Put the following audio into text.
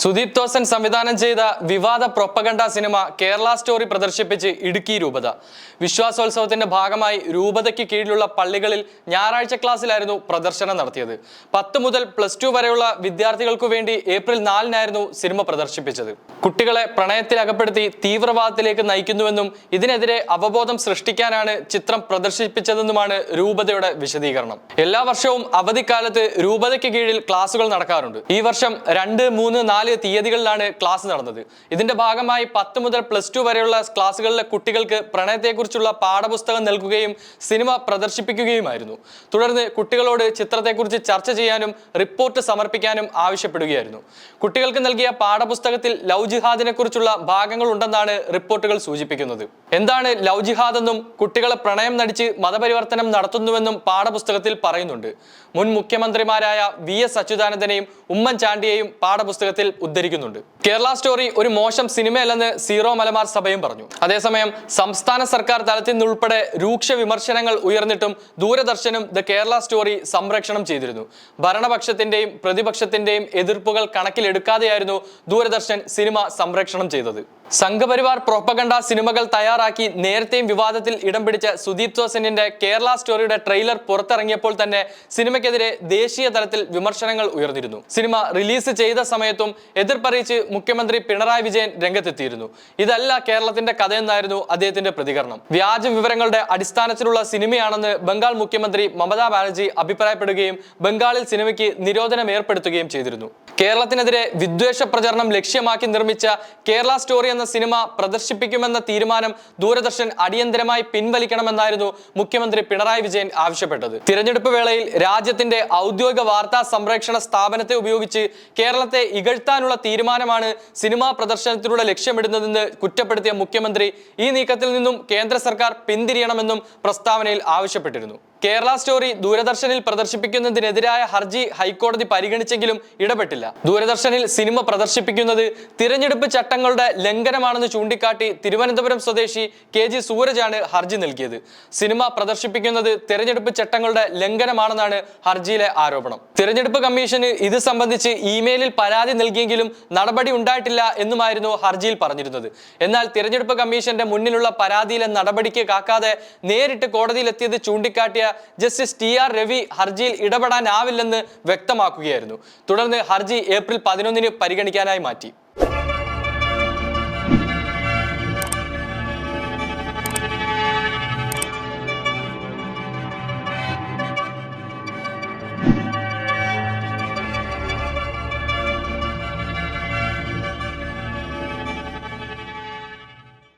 സുദീപ് തോസൻ സംവിധാനം ചെയ്ത വിവാദ പ്രൊപ്പഗണ്ട സിനിമ കേരള സ്റ്റോറി പ്രദർശിപ്പിച്ച് ഇടുക്കി രൂപത. വിശ്വാസോത്സവത്തിന്റെ ഭാഗമായി രൂപതയ്ക്ക് കീഴിലുള്ള പള്ളികളിൽ ഞായറാഴ്ച ക്ലാസ്സിലായിരുന്നു പ്രദർശനം നടത്തിയത്. പത്ത് മുതൽ പ്ലസ് ടു വരെയുള്ള വിദ്യാർത്ഥികൾക്കു വേണ്ടി ഏപ്രിൽ നാലിനായിരുന്നു സിനിമ പ്രദർശിപ്പിച്ചത്. കുട്ടികളെ പ്രണയത്തിൽ അകപ്പെടുത്തി തീവ്രവാദത്തിലേക്ക് നയിക്കുന്നുവെന്നും ഇതിനെതിരെ അവബോധം സൃഷ്ടിക്കാനാണ് ചിത്രം പ്രദർശിപ്പിച്ചതെന്നുമാണ് രൂപതയുടെ വിശദീകരണം. എല്ലാ വർഷവും അവധിക്കാലത്ത് രൂപതയ്ക്ക് കീഴിൽ ക്ലാസുകൾ നടക്കാറുണ്ട്. ഈ വർഷം രണ്ട് മൂന്ന് നാല് തീയതികളിലാണ് ക്ലാസ് നടന്നത്. ഇതിന്റെ ഭാഗമായി പത്ത് മുതൽ പ്ലസ് ടു വരെയുള്ള ക്ലാസ്സുകളിലെ കുട്ടികൾക്ക് പ്രണയത്തെക്കുറിച്ചുള്ള പാഠപുസ്തകം നൽകുകയും സിനിമ പ്രദർശിപ്പിക്കുകയുമായിരുന്നു. തുടർന്ന് കുട്ടികളോട് ചിത്രത്തെക്കുറിച്ച് ചർച്ച ചെയ്യാനും റിപ്പോർട്ട് സമർപ്പിക്കാനും ആവശ്യപ്പെടുകയായിരുന്നു. കുട്ടികൾക്ക് നൽകിയ പാഠപുസ്തകത്തിൽ ലവ് ജിഹാദിനെ കുറിച്ചുള്ള ഭാഗങ്ങൾ ഉണ്ടെന്നാണ് റിപ്പോർട്ടുകൾ സൂചിപ്പിക്കുന്നത്. എന്താണ് ലവ് ജിഹാദ് എന്നും കുട്ടികളെ പ്രണയം നടിച്ച് മതപരിവർത്തനം നടത്തുന്നുവെന്നും പാഠപുസ്തകത്തിൽ പറയുന്നുണ്ട്. മുൻ മുഖ്യമന്ത്രിമാരായ വി എസ് അച്യുതാനന്ദനെയും ഉമ്മൻചാണ്ടിയെയും പാഠപുസ്തകത്തിൽ ഉദ്ധരിക്കുന്നുണ്ട്. കേരള സ്റ്റോറി ഒരു മോശം സിനിമയല്ലെന്ന് സീറോ മലബാർ സഭയും പറഞ്ഞു. അതേസമയം സംസ്ഥാന സർക്കാർ തലത്തിൽ നിന്നുൾപ്പെടെ രൂക്ഷ വിമർശനങ്ങൾ ഉയർന്നിട്ടും ദൂരദർശനും ദ കേരള സ്റ്റോറി സംരക്ഷണം ചെയ്തിരുന്നു. ഭരണപക്ഷത്തിന്റെയും പ്രതിപക്ഷത്തിന്റെയും എതിർപ്പുകൾ കണക്കിലെടുക്കാതെയായിരുന്നു ദൂരദർശൻ സിനിമ സംരക്ഷണം ചെയ്തത്. സംഘപരിവാർ പ്രൊപ്പഗണ്ട സിനിമകൾ തയ്യാറാക്കി നേരത്തെയും വിവാദത്തിൽ ഇടം പിടിച്ച സുദീപ് തോസനിന്റെ കേരള സ്റ്റോറിയുടെ ട്രെയിലർ പുറത്തിറങ്ങിയപ്പോൾ തന്നെ സിനിമയ്ക്കെതിരെ ദേശീയ തലത്തിൽ വിമർശനങ്ങൾ ഉയർന്നിരുന്നു. സിനിമ റിലീസ് ചെയ്ത സമയത്തും എതിർപ്പറിയിച്ച് മുഖ്യമന്ത്രി പിണറായി വിജയൻ രംഗത്തെത്തിയിരുന്നു. ഇതല്ല കേരളത്തിന്റെ കഥയെന്നായിരുന്നു അദ്ദേഹത്തിന്റെ പ്രതികരണം. വ്യാജ വിവരങ്ങളുടെ അടിസ്ഥാനത്തിലുള്ള സിനിമയാണെന്ന് ബംഗാൾ മുഖ്യമന്ത്രി മമതാ ബാനർജി അഭിപ്രായപ്പെടുകയും ബംഗാളിൽ സിനിമയ്ക്ക് നിരോധനം ഏർപ്പെടുത്തുകയും ചെയ്തിരുന്നു. കേരളത്തിനെതിരെ വിദ്വേഷ പ്രചരണം ലക്ഷ്യമാക്കി നിർമ്മിച്ച കേരള സ്റ്റോറി എന്ന സിനിമ പ്രദർശിപ്പിക്കുമെന്ന തീരുമാനം ദൂരദർശൻ അടിയന്തരമായി പിൻവലിക്കണമെന്നായിരുന്നു മുഖ്യമന്ത്രി പിണറായി വിജയൻ ആവശ്യപ്പെട്ടത്. തിരഞ്ഞെടുപ്പ് വേളയിൽ രാജ്യത്തിന്റെ ഔദ്യോഗിക വാർത്താ സംരക്ഷണ സ്ഥാപനത്തെ ഉപയോഗിച്ച് കേരളത്തെ ഇകഴ്ത്താനുള്ള തീരുമാനമാണ് സിനിമാ പ്രദർശനത്തിലൂടെ ലക്ഷ്യമിടുന്നതെന്ന് കുറ്റപ്പെടുത്തിയ മുഖ്യമന്ത്രി ഈ നീക്കത്തിൽ നിന്നും കേന്ദ്ര സർക്കാർ പിന്തിരിയണമെന്നും പ്രസ്താവനയിൽ ആവശ്യപ്പെട്ടിരുന്നു. കേരള സ്റ്റോറി ദൂരദർശനിൽ പ്രദർശിപ്പിക്കുന്നതിനെതിരായ ഹർജി ഹൈക്കോടതി പരിഗണിച്ചെങ്കിലും ഇടപെട്ടില്ല. ദൂരദർശനിൽ സിനിമ പ്രദർശിപ്പിക്കുന്നത് തിരഞ്ഞെടുപ്പ് ചട്ടങ്ങളുടെ ലംഘനമാണെന്ന് ചൂണ്ടിക്കാട്ടി തിരുവനന്തപുരം സ്വദേശി കെ ജി സൂരജാണ് ഹർജി നൽകിയത്. സിനിമ പ്രദർശിപ്പിക്കുന്നത് തിരഞ്ഞെടുപ്പ് ചട്ടങ്ങളുടെ ലംഘനമാണെന്നാണ് ഹർജിയിലെ ആരോപണം. തിരഞ്ഞെടുപ്പ് കമ്മീഷന് ഇത് സംബന്ധിച്ച് ഇമെയിലിൽ പരാതി നൽകിയെങ്കിലും നടപടി ഉണ്ടായിട്ടില്ല എന്നുമായിരുന്നു ഹർജിയിൽ പറഞ്ഞിരുന്നത്. എന്നാൽ തിരഞ്ഞെടുപ്പ് കമ്മീഷന്റെ മുന്നിലുള്ള പരാതിയിലെ നടപടിക്ക് കാക്കാതെ നേരിട്ട് കോടതിയിലെത്തിയത് ചൂണ്ടിക്കാട്ടിയ ജസ്റ്റിസ് ടി ആർ രവി ഹർജിയിൽ ഇടപെടാനാവില്ലെന്ന് വ്യക്തമാക്കുകയായിരുന്നു. തുടർന്ന് ഹർജി ഏപ്രിൽ പതിനൊന്നിന് പരിഗണിക്കാനായി മാറ്റി.